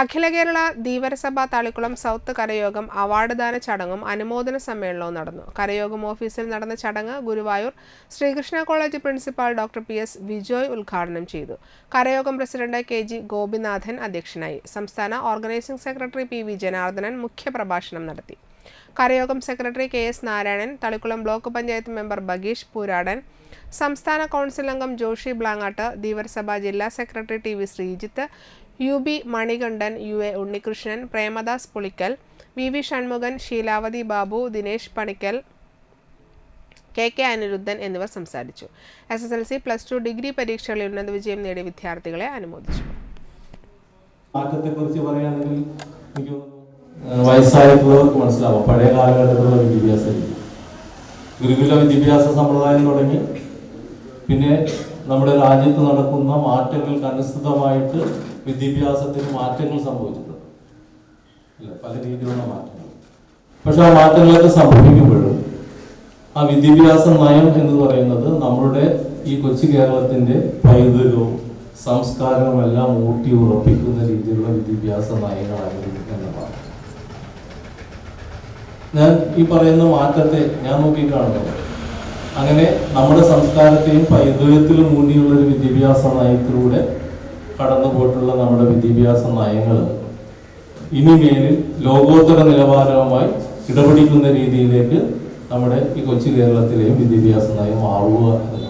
അഖില Kerala Dheevarasabha Thalikkulam south കരയോഗം award ദാന ചടങ്ങും അനുമോദന സമ്മേളനവും നടന്നു. കരയോഗം ഓഫീസിൽ നടന്ന ചടങ്ങ് Guruvayur Sreekrishna college principal doctor P S Vijoy ഉദ്ഘാടനം ചെയ്തു. കരയോഗം പ്രസിഡന്റ് കെ ജി ഗോപിനാഥൻ അധ്യക്ഷനായി. സംസ്ഥാന organising secretary P V Janardhanan മുഖ്യപ്രഭാഷണം നടത്തി. കരയോഗം secretary K S Narayanan Thalikkulam block panchayat member Bagheesh Pooradan സംസ്ഥാന കൗൺസിൽ അംഗം ജോഷി ബ്ലാങ്ങാട്ട് ധീവരസഭ ജില്ലാ secretary T V Sreejith U B Manikandan U A Unnikrishnan Premadas Pulikkal V V Shanmukhan Sheelavathi Babu Dinesh Panikkal K K Aniruddhan എന്നിവർ സംസാരിച്ചു. S S L C plus two degree പരീക്ഷകളിൽ ഉന്നത വിജയം നേടിയ വിദ്യാർത്ഥികളെ അനുമോദിച്ചു. മാറ്റത്തെക്കുറിച്ച് പറയുകയാണെങ്കിൽ എനിക്ക് വയസ്സായിട്ടുള്ളവർക്ക് മനസ്സിലാവും. പഴയ കാലഘട്ടത്തിലുള്ള വിദ്യാഭ്യാസ. ഗുരുകുല വിദ്യാഭ്യാസ സമ്പ്രദായം തുടങ്ങി. പിന്നെ നമ്മുടെ രാജ്യത്ത് നടക്കുന്ന മാറ്റങ്ങൾക്ക് അനുസൃതമായിട്ട് വിദ്യാഭ്യാസത്തിന് മാറ്റങ്ങൾ സംഭവിച്ചിട്ടുണ്ട്. അല്ല? പല രീതിയിലുള്ള മാറ്റങ്ങൾ. പക്ഷെ ആ മാറ്റങ്ങളൊക്കെ സംഭവിക്കുമ്പോഴും ആ വിദ്യാഭ്യാസ നയം എന്ന് പറയുന്നത് നമ്മുടെ ഈ കൊച്ചു കേരളത്തിന്റെ പൈതൃകവും സംസ്കാരവും എല്ലാം ഊട്ടി ഉറപ്പിക്കുന്ന രീതിയിലുള്ള വിദ്യാഭ്യാസ നയങ്ങളായിരിക്കും എന്നതാണ്. ഞാൻ ഈ പറയുന്ന മാറ്റത്തെ ഞാൻ നോക്കിക്കാണുന്നത് അങ്ങനെ നമ്മുടെ സംസ്കാരത്തെയും പൈതൃകത്തിലും ഊന്നിയുള്ള ഒരു വിദ്യാഭ്യാസ നയത്തിലൂടെ കടന്നു പോയിട്ടുള്ള നമ്മുടെ വിദ്യാഭ്യാസ നയങ്ങൾ ഇനി മേലിൽ ലോകോത്തര നിലവാരവുമായി ഇടപെടിക്കുന്ന രീതിയിലേക്ക് നമ്മുടെ ഈ കൊച്ചു കേരളത്തിലെയും വിദ്യാഭ്യാസ നയം മാറുക എന്നതാണ്.